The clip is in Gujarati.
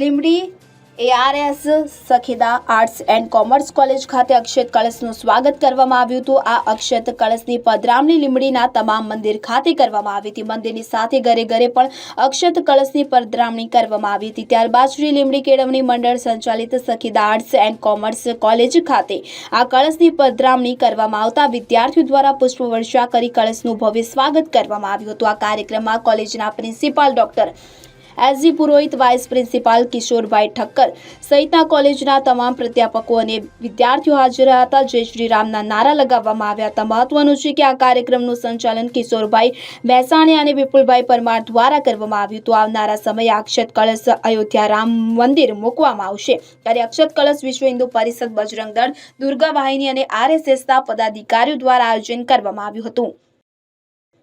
Limbdi A R S Sakhida arts and commerce college ખાતે અક્ષત કળશનું સ્વાગત કરવામાં આવ્યું હતું. આ અક્ષત કળશની પધરામણી લીમડીના તમામ મંદિર ખાતે કરવામાં આવી હતી. મંદિરની સાથે ઘરે ઘરે પણ અક્ષત કળશની પધરામણી કરવામાં આવી હતી. ત્યારબાદ શ્રી લીમડી કેળવણી મંડળ સંચાલિત Sakhida arts and commerce college ખાતે આ કળશની પધરામણી કરવામાં આવતા વિદ્યાર્થીઓ દ્વારા પુષ્પવર્ષા કરી કળશનું ભવ્ય સ્વાગત કરવામાં આવ્યું હતું. આ કાર્યક્રમમાં કોલેજના principal doctor S G Purohit vice principal Kishorbhai Thakkar સહિતના કોલેજના તમામ પ્રાધ્યાપકો અને વિદ્યાર્થીઓ હાજર હતા. જય શ્રી રામના નારા લગાવવામાં આવ્યા હતા. મહત્વનું છે કે આ કાર્યક્રમનું સંચાલન કિશોરભાઈ મહેસાણી અને વિપુલભાઈ પરમાર દ્વારા કરવામાં આવ્યું હતું. આવનારા સમયે અક્ષત કળશ અયોધ્યા રામ મંદિર મૂકવામાં આવશે. ત્યારે અક્ષત કળશ વિશ્વ હિન્દુ પરિષદ બજરંગ દળ દુર્ગા વાહિની અને આરએસએસના પદાધિકારીઓ દ્વારા આયોજન કરવામાં આવ્યું હતું.